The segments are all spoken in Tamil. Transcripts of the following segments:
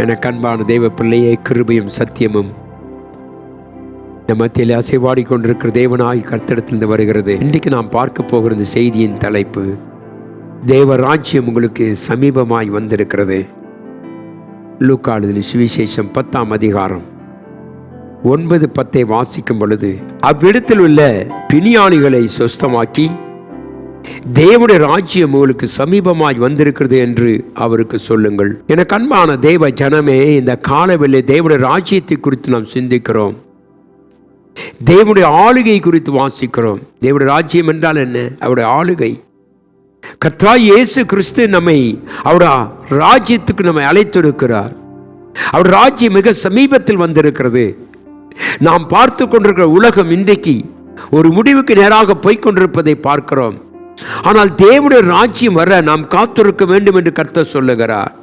என கண்பான தெய்வ பிள்ளையே கிருபையும் சத்தியமும் இந்த மத்தியில் அசைவாடி கொண்டிருக்கிற தேவனாய் கர்த்தடத்திலிருந்து வருகிறது. இன்றைக்கு நாம் பார்க்க போகிற இந்த செய்தியின் தலைப்பு தேவ ராஜ்யம் உங்களுக்கு சமீபமாய் வந்திருக்கிறது. லூக்காளுதல் சுவிசேஷம் பத்தாம் அதிகாரம் ஒன்பது பத்தை வாசிக்கும் பொழுது அவ்விடத்தில் உள்ள பிணியாணிகளை சொஸ்தமாக்கி தேவனுடைய ராஜ்யம் உங்களுக்கு சமீபமாய் வந்திருக்கிறது என்று அவருக்கு சொல்லுங்கள். என அன்பான தேவ ஜனமே இந்த காலவெளி தேவனுடைய ராஜ்யத்தை குறித்து நாம் சிந்திக்கிறோம். தேவனுடைய ஆளுகை குறித்து வாசிக்கிறோம். தேவனுடைய ராஜ்யம் என்றால் என்ன? அவருடைய ஆளுகை. கத்ரா இயேசு கிறிஸ்து நம்மை அவருடைய ராஜ்யத்துக்கு நம்மை அழைத்திருக்கிறார். அவர் ராஜ்யம் மிக சமீபத்தில் வந்திருக்கிறது. நாம் பார்த்து கொண்டிருக்கிற உலகம் இன்றைக்கு ஒரு முடிவுக்கு நேராக போய்க் கொண்டிருப்பதை பார்க்கிறோம். ஆனால் தேவனுடைய ராஜ்யம் வர நாம் காத்திருக்க வேண்டும் என்று கர்த்தர் சொல்லுகிறார்.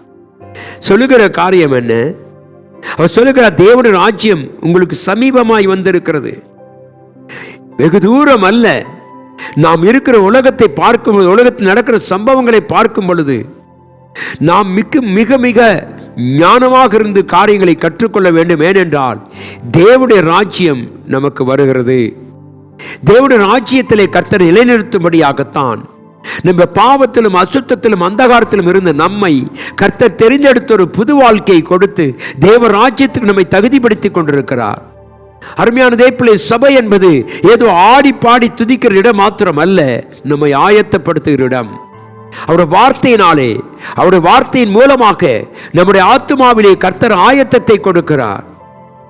சொல்லுகிற காரியம் என்ன? அவர் சொல்லுகிறார் தேவனுடைய ராஜ்யம் உங்களுக்கு சமீபமாய் வந்திருக்கிறது. வெகு தூரம் அல்ல. நாம் இருக்கிற உலகத்தை பார்க்கும் பொழுது, உலகத்தில் நடக்கிற சம்பவங்களை பார்க்கும் பொழுது நாம் மிக மிக மிக ஞானமாக இருந்து காரியங்களை கற்றுக்கொள்ள வேண்டும். ஏனென்றால் தேவனுடைய ராஜ்யம் நமக்கு வருகிறது. தேவனுடைய ராஜ்யத்திலே கர்த்தர் நிலைநிறுத்தும்படியாகத்தான். நம்ம பாவத்திலும் அசுத்தத்திலும் அந்தகாரத்திலும் இருந்த நம்மை கர்த்தர் தெரிந்தெடுத்த ஒரு புது வாழ்க்கையை கொடுத்து தேவ ராஜ்யத்துக்கு நம்மை தகுதிப்படுத்தி கொண்டிருக்கிறார். அருமையான தேப்பிலே சபை என்பது ஏதோ ஆடி பாடி துதிக்கிற இடம் மாத்திரம் அல்ல நம்மை ஆயத்தப்படுத்துகிற இடம். அவருடைய வார்த்தையினாலே அவருடைய வார்த்தையின் மூலமாக நம்முடைய ஆத்மாவிலே கர்த்தர் ஆயத்தத்தை கொடுக்கிறார்.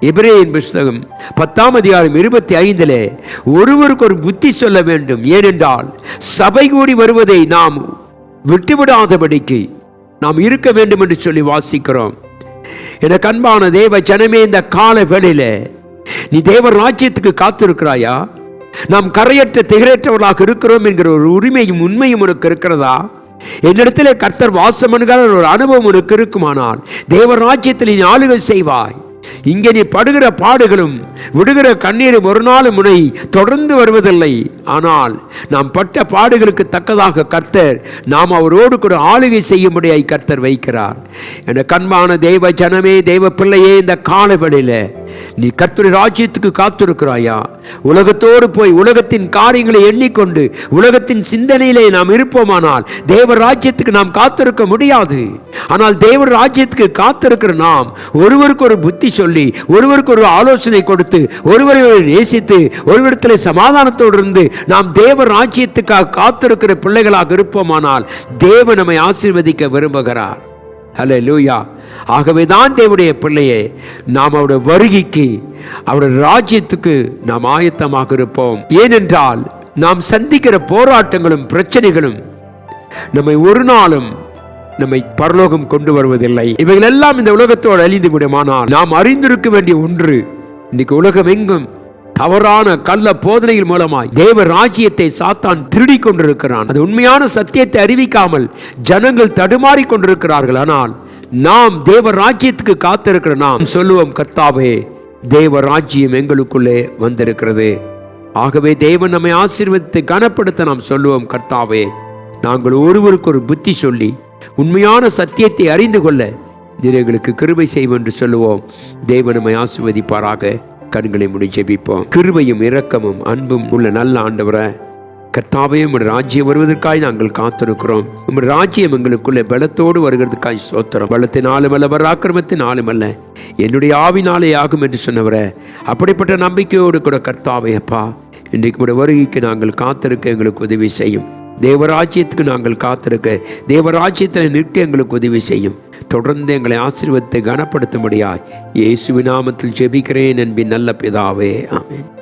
எபிரேயின் புஸ்தகம் பத்தாம் அதிகாரம் இருபத்தி ஐந்திலே ஒருவருக்கு ஒரு புத்தி சொல்ல வேண்டும். ஏனென்றால் சபை கூடி வருவதை நாம் விட்டுவிடாதபடிக்கு நாம் இருக்க வேண்டும் என்று சொல்லி வாசிக்கிறோம். எனக்கு அன்பான தேவ ஜனமே இந்த கால வேளையில நீ தேவ ராஜ்யத்துக்கு காத்திருக்கிறாயா? நாம் கரையற்ற திகரற்றவர்களாக இருக்கிறோம் என்கிற ஒரு உரிமையும் உண்மையும் உனக்கு இருக்கிறதா? என்னிடத்தில் கர்த்தர் வாசம் என்கிற ஒரு அனுபவம் உனக்கு இருக்குமானால் தேவ ராஜ்யத்தில் நீ ஆளுகை செய்வாய். இங்கே நீ படுகிற பாடுகளும் விடுகிற கண்ணீரும் ஒரு நாள் முனை தொடர்ந்து வருவதில்லை. ஆனால் நாம் பட்ட பாடுகளுக்கு தக்கதாக கர்த்தர் நாம் அவரோடு கூட ஆளுகை செய்யும்படியாய் கர்த்தர் வைக்கிறார். என கண்பான தெய்வ ஜனமே தெய்வ பிள்ளையே இந்த காலவெளியில் நீ கர்த்தருடைய ராஜ்யத்துக்கு காத்திருக்கிறாயா? உலகத்தோடு போய் உலகத்தின் காரியங்களை எண்ணிக்கொண்டு உலகத்தின் சிந்தனையிலே நாம் இருப்போமானால் தேவ ராஜ்யத்துக்கு நாம் காத்திருக்க முடியாது. ஆனால் தேவ ராஜ்யத்துக்கு காத்திருக்கிற நாம் ஒருவருக்கு ஒரு புத்தி சொல்லி ஒருவருக்கு ஒரு ஆலோசனை கொடுத்து ஒருவரை நேசித்து ஒருவரிடத்தில் சமாதானத்தோடு இருந்து நாம் தேவ ராஜ்யத்துக்காக காத்திருக்கிற பிள்ளைகளாக இருப்போமானால் தேவ நம்மை ஆசீர்வதிக்க விரும்புகிறார். ஹலோ லூயா ஆகவே தான் தேவனுடைய பிள்ளையே நாம் அவருடைய வருகைக்கு அவருடைய ராஜ்யத்துக்கு நாம் ஆயத்தமாக இருப்போம். ஏனென்றால் நாம் சந்திக்கிற போராட்டங்களும் பிரச்சனைகளும் நம்மை ஒரு நாளும் நம்மை பரலோகம் கொண்டு வருவதில்லை. இவைகள் எல்லாம் இந்த உலகத்தோடு அழிந்து விடுமானால் நாம் அறிந்திருக்க வேண்டிய ஒன்று இன்னைக்கு உலகம் எங்கும் தவறான கள்ள போதனைகள் மூலமாய் தேவ ராஜ்யத்தை சாத்தான் திருடி கொண்டிருக்கிறான். அது உண்மையான சத்தியத்தை அறிவிக்காமல் ஜனங்கள் தடுமாறி கொண்டிருக்கிறார்கள். ஆனால் நாம் தேவ ராஜ்யத்துக்கு காத்திருக்கிற நாம் சொல்லுவோம் கர்த்தாவே தேவ ராஜ்யம் எங்களுக்குள்ளே வந்திருக்கிறது. ஆகவே தேவன் நம்மை ஆசீர்வதித்து கனப்படுத்த நாம் சொல்லுவோம் கர்த்தாவே நாங்கள் ஒருவருக்கு ஒரு புத்தி சொல்லி உண்மையான சத்தியத்தை அறிந்து கொள்ள நீர் எங்களுக்கு கிருபை செய்வோம் என்று சொல்லுவோம். தேவன் நம்மை கண்களை முடி ஜெபிப்போம். கிருபையும் இரக்கமும் அன்பும் உள்ள நல்ல ஆண்டவரை கர்த்தாவே உம்முடைய ராஜ்யம் வருவதற்காய் நாங்கள் காத்திருக்கிறோம். உம்முடைய ராஜ்யம் எங்களுக்குள்ளே பலத்தோடு வருகிறதுக்காய் சோத்திரம் பலத்தினாலும் அல்ல பராக்கிரமத்தினாலும் அல்ல என்னுடைய ஆவினாலே ஆகும் என்று சொன்னவரை அப்படிப்பட்ட நம்பிக்கையோடு கூட கர்த்தாவே அப்பா இன்றைக்கு உடைய வருகைக்கு நாங்கள் காத்திருக்க எங்களுக்கு உதவி செய்யும். தேவராஜ்யத்துக்கு நாங்கள் காத்திருக்க தேவராஜ்யத்தில் நிற்க எங்களுக்கு உதவி செய்யும். தொடர்ந்து எங்களை ஆசீர்வத்தை கனப்படுத்தும்படியாய் இயேசுவின் நாமத்தில் ஜெபிக்கிறேன் என்பின் நல்ல பிதாவே. ஆமேன்.